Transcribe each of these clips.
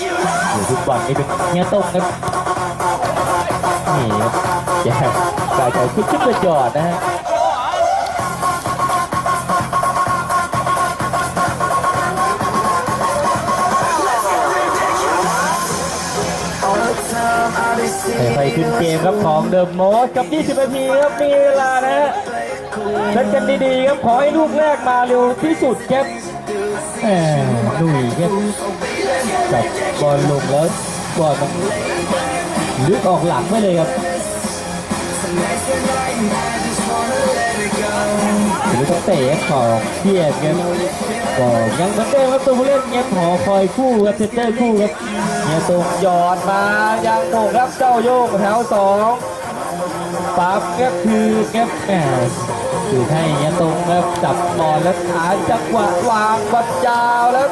อยู่ทุกวันนี่เป็นเฮียต้งครับนี่ครับแกกายใจขึ้นขึ้นกระจอดนะฮะไปขึ้นเกมครับของเดิมโมสกับ 20นาทีครับมีเวลานะฮะเล่นกันดีๆครับขอให้ลูกแรกมาเร็วที่สุดครับแหมหนุ่ยครับ บอลลงแล้วบอลมันลึกออกหลังไปเลยครับหรือต้องเตะของเทียบครับก็ยังเหมือนเดิมครับตัวผู้เล่นเงียบหอคอยคู่ครับเซนเตอร์คู่ครับเนี่ยตรงหยอดมายังโหงครับเจ้าโยกแถวสองปั๊บก็คือแก็บแหม คือให้เนี่ยตรงครับจับบอลแล้วหาจังหวะวางบอลยาวแล้ว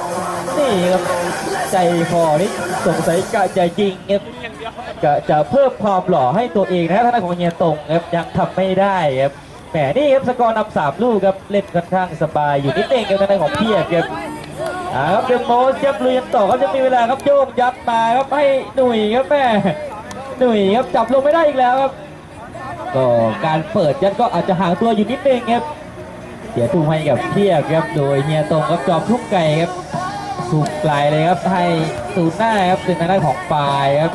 นี่ครับใจคอนี่สงสัยกะใจจริงครับกะจะเพิ่มความหล่อให้ตัวเองนะท่านของเฮียตรงครับยังทำไม่ได้ครับแหมนี่ครับสกอร์นำสามลูกครับเล่นค่อนข้างสบายอยู่นิดเองครับทางด้านของเพียรครับอ่าครับเดมโมสครับลุยนต่อครับจะมีเวลาครับโยกยัดมาครับให้หนุ่ยครับแม่หนุ่ยครับจับลงไม่ได้อีกแล้วครับ ก็การเปิดยัดก็อาจจะห่างตัวอยู่นิดนึงครับเสียตุ้มให้กับเทียบครับโดยเฮียตรงครับจอมทุกไก่ครับสุกไกลเลยครับให้สูนหน้าครับเป็นทางด้านของปลายครับ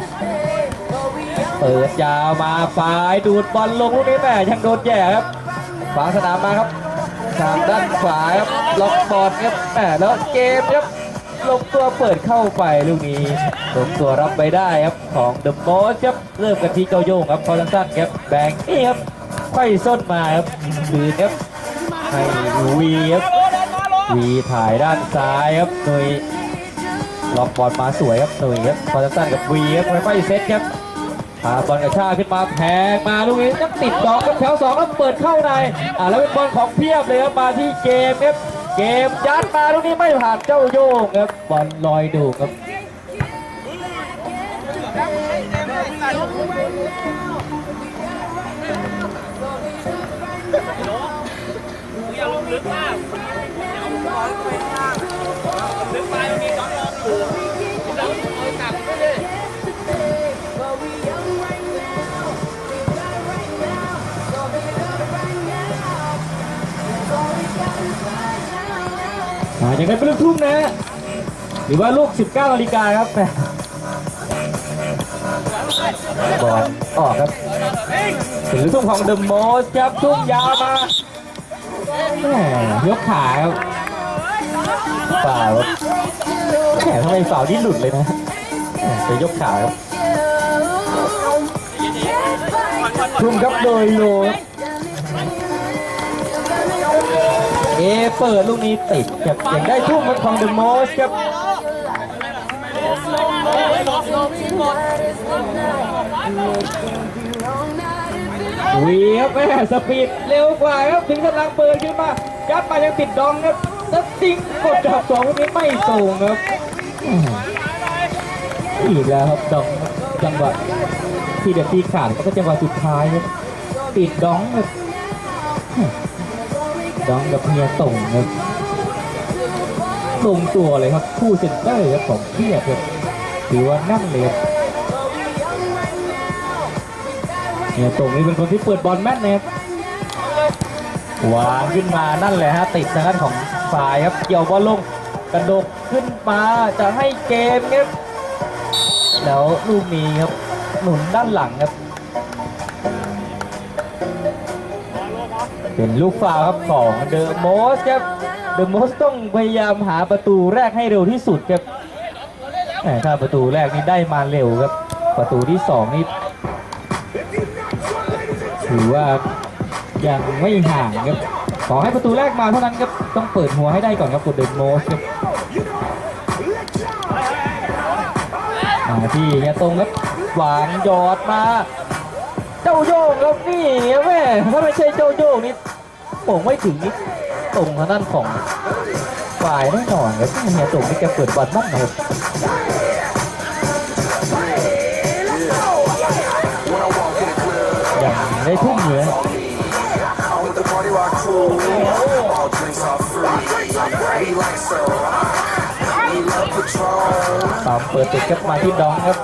เปิดยาวมาปลายดูดบอลลงลูกนี้แม่ยังโดนแย่ครับฝาสนามมาครับทางด้านขวาครับล็อกบอลครับแหมแล้วเกมครับ ลงตัวเปิดเข้าไปลูกนี้ลงตัวรับไปได้ครับของเดอะโมสครับเริ่มกันที่เจ้าโยงครับพอสั้นๆครับแบงค์นี่ครับไขว้ส้นมาครับคืนครับให้วีครับวีถ่ายด้านซ้ายครับหนุ่ยล็อกบอลมาสวยครับหนุ่ยครับพอสั้นๆกับวีครับไขว้เซตครับพาบอลกระชากขึ้นมาแพงมาลูกนี้ยังติดดอกกับแถวสองแล้วเปิดเข้าในอ่าแล้วเป็นบอลของเพียบเลยครับมาที่เกมครับ เกมยัดมาลูกนี้ไม่ผ่านเจ้าโยงครับบอลลอยดูครับอย่าลงลึกมาก อ่ายังไงเป็นลูกทุ่งนะ หรือว่าลูก 19นาฬิกาครับบอลออกครับถึงลูกทุ่งของเดอะโมสครับทุ่งยาวมายกขาครับฝ่าวครับแหมทำไมฝ่าวนี่หลุดเลยนะไปยกขาครับทุ่มครับโดยโลครับ เอเปิดลูกนี้ติดครับยังได้ทุ่มมันของเดอะโมสครับวีครับแม่สปีดเร็วกว่าครับถึงกำลังเปิดขึ้นมายัดมายังติดดองครับแล้วติ้งกดจับสองลูกนี้ไม่ส่งครับอีกแล้วครับดองจังหวะที่เด็ดที่ขาดก็จังหวะสุดท้ายครับติดดองครับ อืมดองกับเมียส่งครับลงตัวเลยครับ คู่เซนเตอร์ครับของเทียบครับถือว่านั่งเลยครับเนี่ยตรงนี้เป็นคนที่เปิดบอลแม่นนะครับวางขึ้นมานั่นแหละฮะติดทางด้านของฝ่ายครับเกี่ยวบอลลงกระดกขึ้นมาจะให้เกมครับแล้วลูกนี้ครับหนุนด้านหลังครับ เป็นลูกฟาวครับของเดอะโมสครับเดอะโมสต้องพยายามหาประตูแรกให้เร็วที่สุดครับถ้าประตูแรกนี้ได้มาเร็วครับ ประตูที่สองนี่ถือว่ายังไม่ห่างครับขอให้ประตูแรกมาเท่านั้นครับต้องเปิดหัวให้ได้ก่อนครับกดเดินโมสครับมาที่เฮียตรงครับหวางหยอดมา เจ้าโยงครับนี่แม่ถ้าไม่ใช่เจ้าโยงนี่ โป่งไม่ถึงนี่ตรงทางด้านของฝ่ายแน่นอนครับเฮียตรงนี่แกเปิดบอลบ้างนะครับอย่างได้ทุ่มเหนือ With the party rock crew, all drinks are free. We like so. We love Patron. เป่ามเปิดติดครับมาที่ดองครับ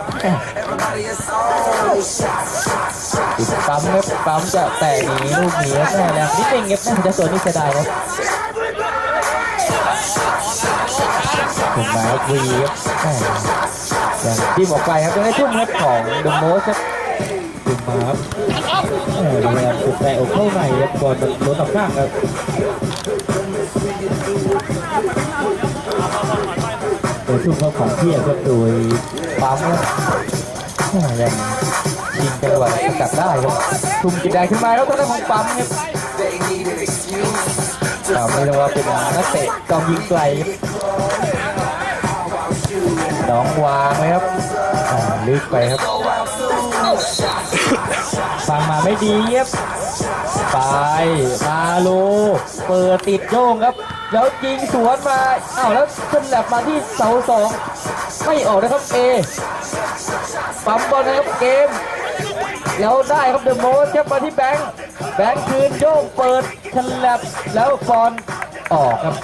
ปั๊มครับปั๊มจะแตกหนีลูกหนีครับแม่แรงนิดนึงครับน่าจะสวนนี้เสียดายครับถึงมาครับวีครับแม่ยังที่บอกไปครับยังได้ทุ่มครับของเดอะโมสครับถึงมาครับเออพยายามจุดแต่อกเข้าในครับบอลมันโดนออกข้างครับโดยทุ่มเข้าของเทียบครับโดยปั๊มครับแม่ยัง ยิงจังหวะสกัดได้ครับทุ่มกินแดงขึ้นมาแล้วต้องได้ของปั๊มครับอ่าไม่รู้ว่าเป็นนักเตะจอมยิงไกลน้องวางเลยครับอ่าลึกไปครับฟังมาไม่ดีครับไปมาโลเปิดติดโยงครับแล้วยิงสวนมาอ้าวแล้วขึ้นแลบมาที่เสาสองไม่ออกนะครับเอปั๊มบอลนะครับเกม แล้วได้ครับเดอะโมสครับมาที่แบงค์แบงค์คืนโยงเปิดฉลับแล้วบอลออกครับ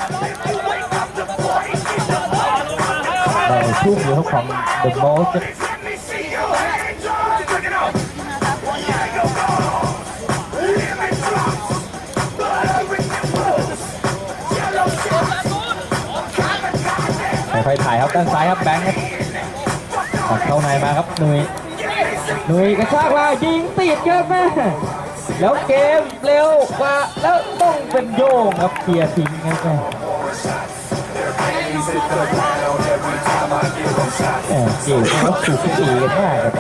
ได้ทุ่มอยู่ครับของเดอะโมสครับค่อยถ่ายครับด้านซ้ายครับแบงค์ครับเข้าในมาครับนุ้ย หนุ่ยกระชากมายิงติดครับแม่แล้วเกมเร็วกว่าแล้วต้องเป็นโยงครับเคลียร์ทิ้งครับแม่แหม่เกมเขาสูสีกันมากครับ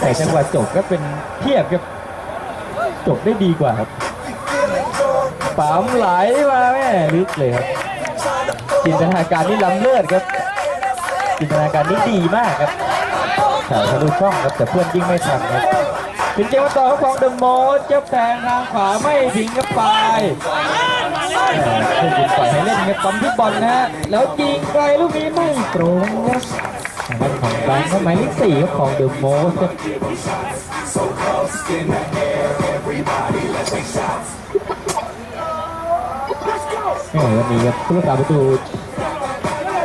แต่จังหวะจบก็เป็นเทียบครับจบได้ดีกว่าครับปั๊มไหลมาแม่ลึกเลยครับจินตนาการนี่ล้ำเลิศครับจินตนาการนี่ดีมากครับ ถ่ายทะลุช่องครับแต่เพื่อนยิ่งไม่ทันครับเป็นเกมต่อของเดอะโมสเจ็บแทงทางขวาไม่ถึงกับปลายเอ่อเพื่อนยิงปล่อยให้เล่นครับปั๊มที่บอลนะฮะแล้วยิงไกลลูกนี้ไม่ตรงครับทางด้านของแบงค์ครับหมายเลขสี่ครับของเดอะโมสครับเออวันนี้ครับผู้รักษาประตู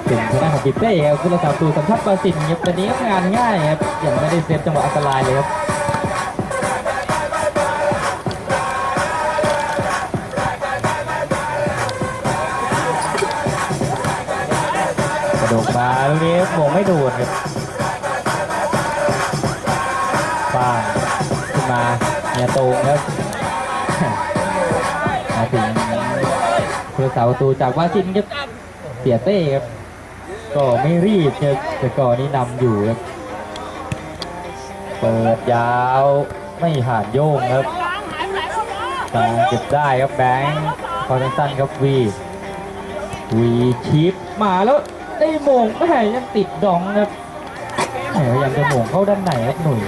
ถึงทางด้านของกิเต้ครับผู้รักษาประตูสัญชาติบราซิลครับวันนี้งานง่ายครับยังไม่ได้เซฟจังหวะอันตรายเลยครับกระโดดมาลูกนี้โมงไม่โดนครับฟางขึ้นมาเนี่ยโตงครับมาถึงผู้รักษาประตูจากบราซิลครับเสียเต้ครับ ก็ไม่รีบครับแต่ก่อนนี้นำอยู่ครับเปิดยาวไม่ผ่านโยงครับกางเก็บได้ครับแบงค์คอร์สั้นครับวีวีชิปมาแล้วได้โมงแม่ยังติดดองครับแหมพยายามจะมงเข้าด้านไหนครับหนุ่ย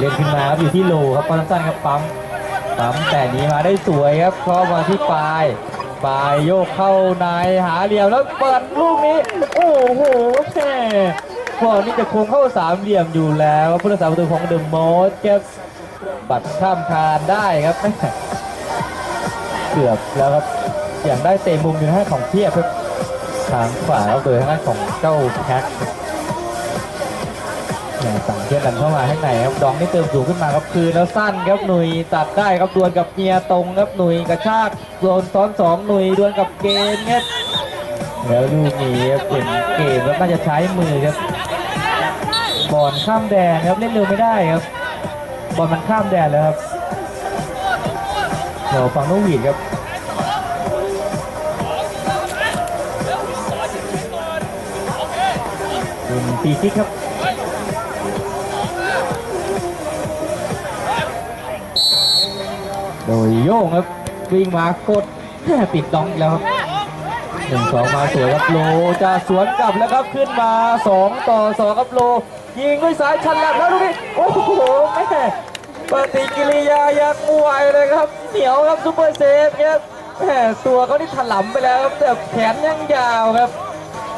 เล่นขึ้นมาครับอยู่ที่โลครับคอร์สั้นครับปั๊มปั๊มแต่นี้มาได้สวยครับเข้ามาที่ปลาย ปลายโยกเข้าในหาเหลี่ยมแล้วเปิดลูกนี้ โอ้โหแม่พอนี้จะคงเข้าสามเหลี่ยมอยู่แล้วผู้รักษาประตูของเดอะมอสแกปัดข้ามคานได้ครับเกือบแล้วครับอย่างได้เตะมุมอยู่นะฮะของเทียบครับทางขวาครับโดยทางด้านของเจ้าแพ็ค สั่งเพื่อนกันเข้ามาข้างในครับดองนี่เติมสูงขึ้นมาครับคืนแล้วสั้นครับหนุยตัดได้ครับดวลกับเมียตรงครับหนุยกระชากโดนซ้อนสองหนุยดวลกับเกมครับแล้วลูกนี้ครับเป็นเกมแล้วน่าจะใช้มือครับบอลข้ามแดนครับเล่นเร็วไม่ได้ครับบอลมันข้ามแดนแล้วครับเดี๋ยวฟังนกหวีดครับเป็นปีคิกครับ โดยโย่งครับวิ่งมากดติดดองอีกแล้วครับหนึ่งสองมาสวยครับโลจะสวนกลับแล้วครับขึ้นมาสองต่อสองครับโล ยิงด้วยสายชันแลบแล้วดูดิโอ้โหแม่ปฏิกิริยายังมวยเลยครับ เหนียวครับซูเปอร์เซฟครับแม่ตัวเขาที่ถลำไปแล้วครับแต่แขนยังยาวครับ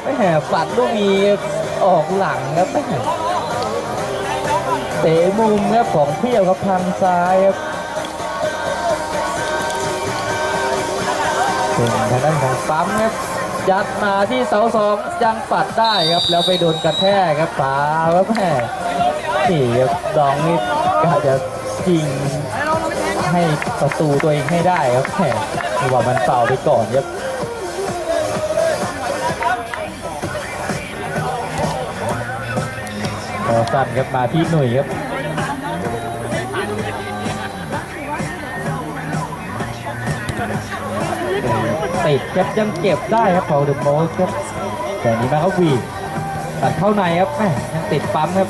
แม่ปัดลูกนี้ออกหลังครับแม่เตะมุมครับของเพี้ยวครับทางซ้ายครับ เป็นทางด้านของปั๊มครับยัดมาที่เสาสองยังปัดได้ครับ แล้วไปโดนกระแทกครับฟ้าครับแม่นี่ครับดองนี่กะจะยิงให้ประตูตัวเองให้ได้ครับแม่ถือว่ามันเฝ่าไปก่อนครับพอสั้นครับมาที่หนุ่ยครับ ติดครับยังเก็บได้ครับของเดอะโมสครับแต่นี้มาเขาวีตัดเข้าในครับแม่ยังติดปั๊มครับ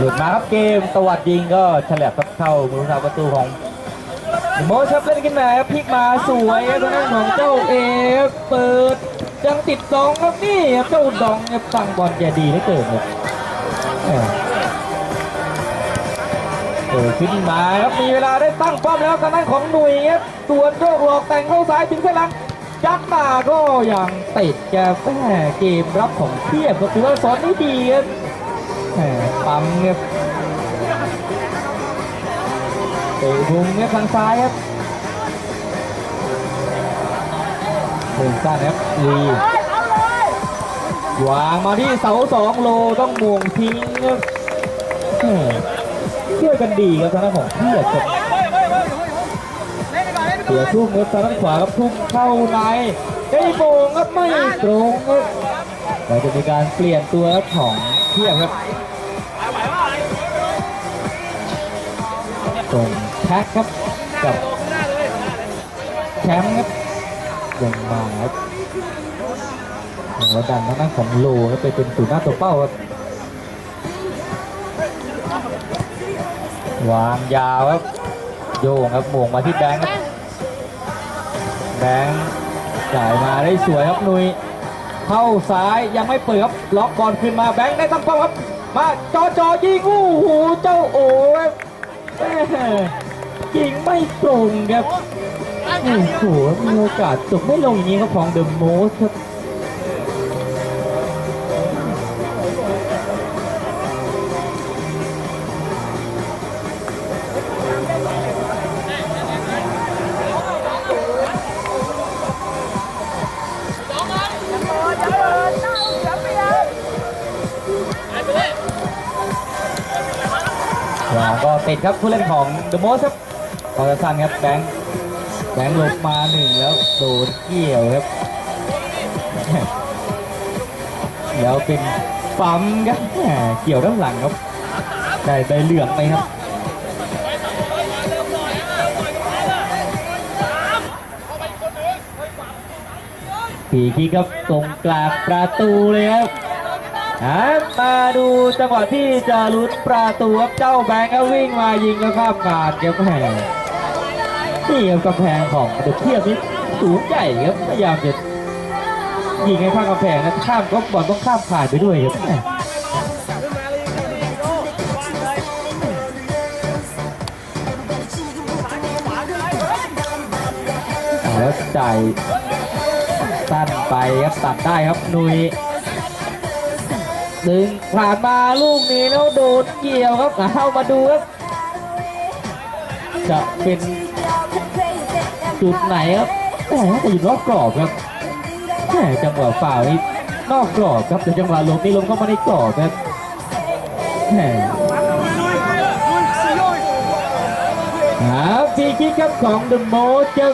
หลุดมาครับเกมตวัดยิงก็ฉลับครับเข้ามือทาประตูของ โมชับเล่นขึ้นมาครับพลิกมาสวยครับทางด้านของเจ้าเอฟเปิดยังติดสองครับนี่ครับเจ้าดองครับตั้งบอลแกดีเหลือเกินครับเปิดขึ้นมาครับมีเวลาได้ตั้งป้อมแล้วทางด้านของหนุ่ยครับตัวนโยกหลอกแต่งเข้าซ้ายถึงเส้นหลังยักมาก็ยังติดแกแม่เกมรับของเทียบก็ถือว่าสอนได้ดีครับปั๊มครับ มุมเนี่ยทางซ้ายครับหนึ่งสั้นครับลีวางมาที่เสาสองโลต้องมวงทิ้งครับเชื่อกันดีครับทางด้านของเพียรครับเสียทุ่มครับทางด้านขวาครับทุ่มเข้าในได้โมงครับไม่ตรงครับเราจะมีการเปลี่ยนตัวของเพียรครับส่ง แท็กครับกับแชมป์ครับยังมาครับหัวดันทางด้านของโลครับไปเป็นศูนย์หน้าตัวเป้าครับวางยาวครับ โยงครับหม่งมาที่แบงค์ครับแบงค์จ่ายมาได้สวยครับนุยเข้าซ้ายยังไม่เปิดครับล็อกบอลขึ้นมาแบงค์ได้ตั้งเป้าครับ มาจอจอยิงอู้หูเจ้าโอ้ครับ ยิงไม่ตรงครับ โอ้โห มีโอกาสจบไม่ลงอย่างนี้ครับของเดอะโมสครับก็ติดครับผู้เล่นของเดอะโมสครับ ออร์ซันครับแบงค์แบงค์ลงมาหนึ่งแล้วโดนเกี่ยวครับ แล้วเป็นปั๊มครับแหม่เกี่ยวด้านหลังครับได้ใบเหลืองไปครับผีคิกครับตรงกลางประตูเลยครับมาดูจังหวะที่จะลุ้นประตูครับเจ้าแบงค์ก็วิ่งมายิงแล้วข้ามกาดครับแหม นี่ครับกำแพงของเด็กเทียบนี่สูงใหญ่ครับพยายามจะยิงให้ข้ามกำแพงนะข้ามก็บอลต้องข้ามผ่านไปด้วยครับแหมอ่าแล้วจ่ายสั้นไปครับตัดได้ครับนุยดึงผ่านมาลูกนี้แล้วโดนเกี่ยวครับเข้ามาดูครับจะเป็น จุดไหนครับแต่น่าจะอยู่นอกกรอบครับแหมจังหวะฝ่าวนี่นอกกรอบครับแต่จังหวะลงนี่ลงเข้ามาในกรอบครับแหมหาฟรีคิกครับของเดอะโมจะ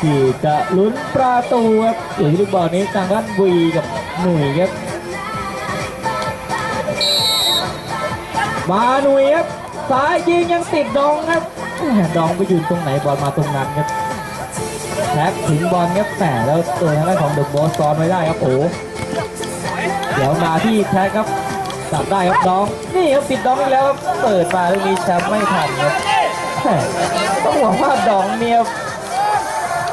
ที่จะลุ้นประตูครับอยู่ที่ลูกบอลนี้ทางด้านวีกับหนุ่ยครับมาหนุ่ยครับซ้ายยิงยังติดดองครับ ดองไปยืนตรงไหนบอลมาตรงนั้นครับแท็กถึงบอลครับแต่แล้วตัวทางด้านของเดอะบอสซ้อนไว้ได้ครับโอ้เดี๋ยวมาที่แท็กครับจับได้ครับดองนี่ครับติดดองอีกแล้วครับเปิดมาลูกนี้แชมป์ไม่ทันครับต้องบอกว่าดองเนี่ย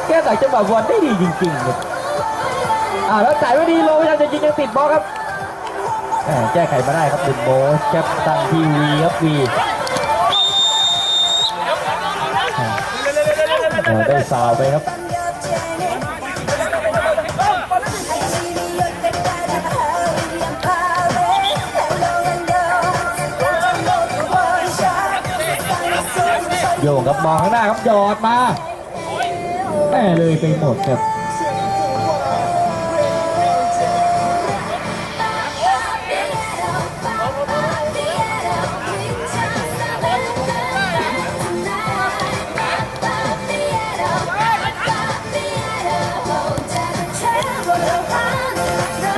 แก้ไขจังหวะบอลได้ดีจริงๆครับอ่าแล้วจ่ายไม่ดีโลยังจะยิงยังติดบอลครับแก้ไขมาได้ครับเดึงโบสแคปตันทีวีครับวี ได้สาวไปครับโยกับมองข้างหน้าครับหยอดมาแม่เลยไปหมดครับ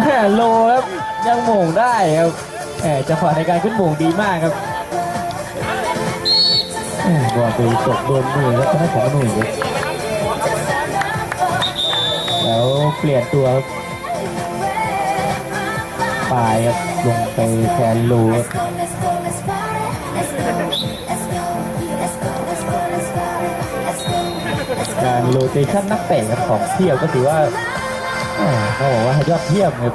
แหมโลครับยังโหม่งได้ครับแหมจังหวะในการขึ้นโหม่งดีมากครับแหมบอลไปตกโดนมือครับทางด้านของหนุ่ยแล้วเปลี่ยนตัวครับปลายครับลงไปแทนโลครับการโรเตชันนักเตะครับของเที่ยวก็ถือว่า แหม่ต้องบอกว่ายอดเยี่ยมครับ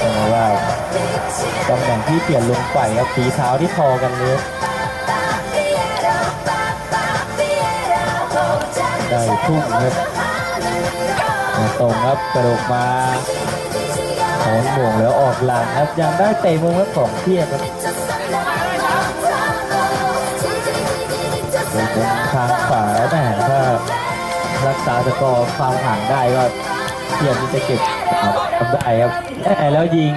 ต้องบอกว่าตำแหน่งที่เปลี่ยนลงไปครับฝีเท้าที่พอกันเลยได้ทุ่มครับมาตรงครับกระโดดมาโหนหม่งแล้วออกหลังครับยังได้เตะมุมครับของเทียบครับทางขวาแม่ถ้า รักษาสกอร์ความห่างได้ก็เทียบที่จะเก็บครับทำได้ครับแล้วยิง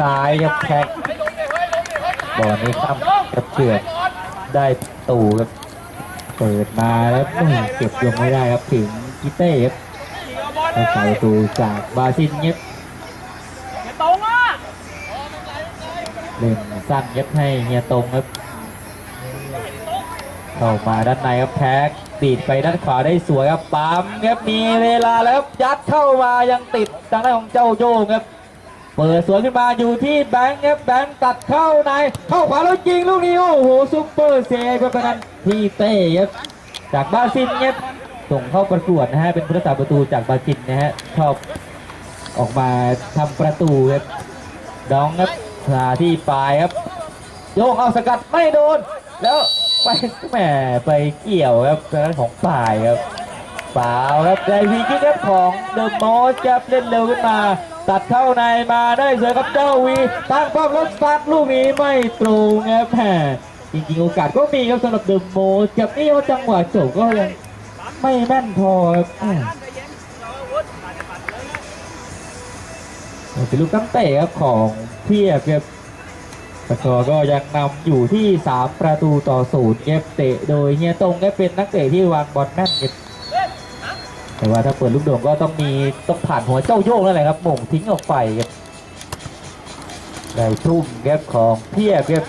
ซ้ายครับแท็กบอลนี้ข้ามกับเชือกได้ตูครับเปิดมาแล้วเก็บยงไม่ได้ครับถึงกิเต้ครับได้ใส่ตูจากบาซินเย็บอย่าตรงอะเล่นสั้นเย็บให้เฮียตรงครับเข้ามาด้านในครับแท็ก ตีดไปด้านขวาได้สวยครับปั๊มครับมีเวลาแล้วยัดเข้ามายังติดทางด้านของเจ้าโยงครับเปิดสวนขึ้นมาอยู่ที่แบงค์ครับแบงค์ตัดเข้าในเข้าขวาแล้วยิงลูกนี้โอ้โหซุปเปอร์เซฟครับนั้นที่เต้ครับจากบาซินครับส่งเข้าประกวดนะฮะเป็นผู้รักษาประตูจากบาซินนะฮะชอบออกมาทำประตูครับดองครับมาที่ปลายครับโยงเอาสกัดไม่โดนแล้ว ไปแหมไปเกี่ยวครับทางด้านของป่ายครับเปล่าครับได้พีคิกครับของเดอะมอสครับเล่นเร็วขึ้นมา ตัดเข้าในมาได้สวยครับเจ้าวีตั้งป้อมแล้วซัดลูกนี้ไม่ตรงครับแหมจริงๆโอกาสก็มีครับสำหรับเดอะมอสครับนี่ว่าจังหวะจบก็ยังไม่แม่นพอครับเย็นเราอาวุธมาในปัดเลยเป็นลูกตั้งเตะครับของเทียบครับ สกอร์ก็ยังนำอยู่ที่ 3 ประตูต่อศูนย์เก็บเตะโดยเฮียตงก็เป็นนักเตะที่วางบอลแม่นเก็บแต่ว่าถ้าเปิดลูกโด่งก็ต้องมีต้องผ่านหัวเจ้าโยกแล้วแหละครับหม่งทิ้งออกไปครับได้ทุ่มครับของเทียบครับ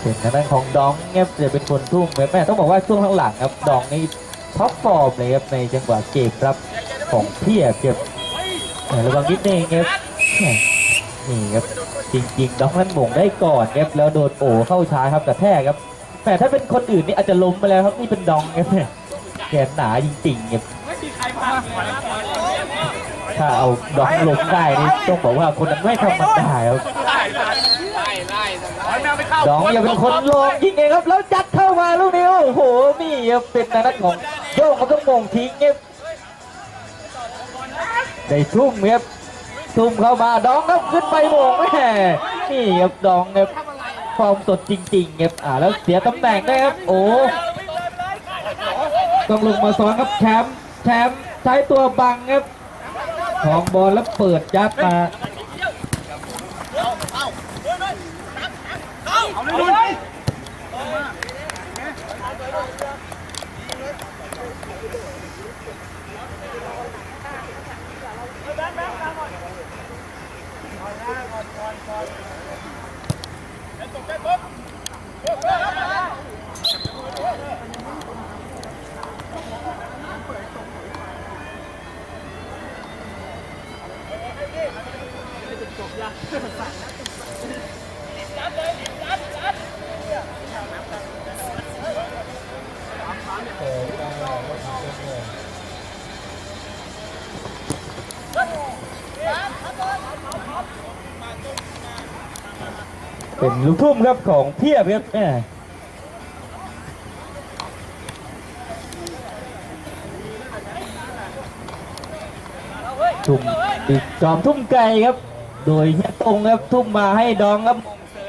เป็นทางด้านของดองเงียบจะเป็นคนทุ่มครับแม่ต้องบอกว่าช่วงหลังๆครับดองนี่ท็อปฟอร์มเลยครับในจังหวะเกมรับของเทียบครับ ระวังนิดนึงครับนี่ครับจริงๆดองนั้นหม่งได้ก่อนครับแล้วโดนโอเข้าช้าครับกระแทกครับแหม่ถ้าเป็นคนอื่นนี่อาจจะล้มไปแล้วครับนี่เป็นดองครับแหม่แขนหนาจริงๆครับไม่มีใครมาเลยนะถ้าเอาดองลงได้นี่ต้องบอกว่าคนนั้นไม่ธรรมดาครับดองอย่าเป็นคนลงยิงเองครับแล้วจัดเข้ามาลูกนี้โอ้โหนี่เป็นทางด้าของโยกเขาต้องมงทิ้งครับ ได้ทุ่มครับทุ่มเข้ามาดองครับขึ้นไปโมงแม่นี่ครับดองครับความสดจริงๆครับอ่าแล้วเสียตำแหน่งได้ครับ โอ้ต้องลงมาซ้อนครับแชมป์แชมป์ใช้ตัวบังครับของบอลแล้วเปิดยัดมาเอาเลยเลยเเป็นลูกทุ่มครับของเพียบครับแม่ทุ่มติดจอมทุ่มไก่ครับ โดยเฮียตรงครับทุ่มมาให้ดองครับ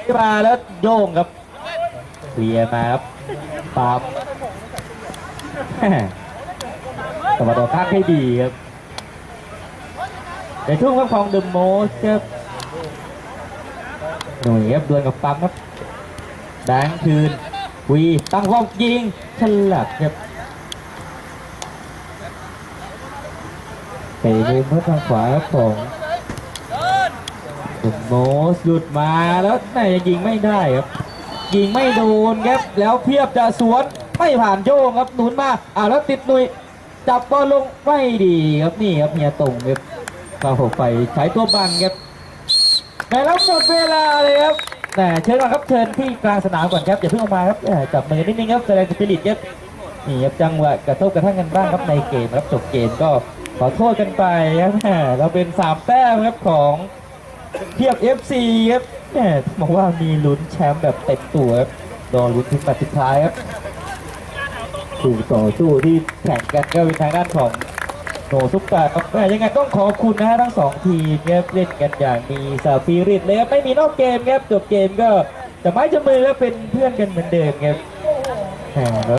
เสยมาแล้วโยงครับเคลียร์มาครับปั๊มตะวันออกข้างให้ดีครับในช่วงครับของเดอะโมสครับหน่ยครับดวลกับปั๊มครับแบงค์คืนวีตั้งรอบยิงฉลับครับเตะในเมื่อทางขวาครับของ โมสหยุดมาแล้วแม่ยังยิงไม่ได้ครับ ยิงไม่โดนครับแล้วเพียบจะสวนไม่ผ่านโยงครับหนุนมาอ่าแล้วติดหนุยจับบอลลงไม่ดีครับนี่ครับเฮียตรงครับมาหกไปใช้ตัวบังครับแต่แล้วหมดเวลาเลยครับแต่เชิญก่อนครับเชิญที่กลางสนามก่อนครับอย่าเพิ่งออกมาครับจับมือนิดนึงครับแสดงสปิริตครับนี่ครับจังหวะกระทบกระทั่งกันบ้างครับในเกมครับจบเกมก็ขอโทษกันไปครับเราเป็นสามแต้มครับของ เทียบ FC ครับแหมบอกว่ามีลุ้นแชมป์แบบเต็มตัวครับรอลุ้นถึงแมตช์สุดท้ายครับคู่ต่อสู้ที่แข่งกันก็เป็นทางด้านของโหนซุปตาครับแหมยังไงต้องขอบคุณนะฮะทั้งสองทีมครับเล่นกันอย่างมีสปิริตเลยครับไม่มีนอกเกมครับจบเกมก็จะไม้จะมือแล้วเป็นเพื่อนกันเหมือนเดิมครับแหมแล้ว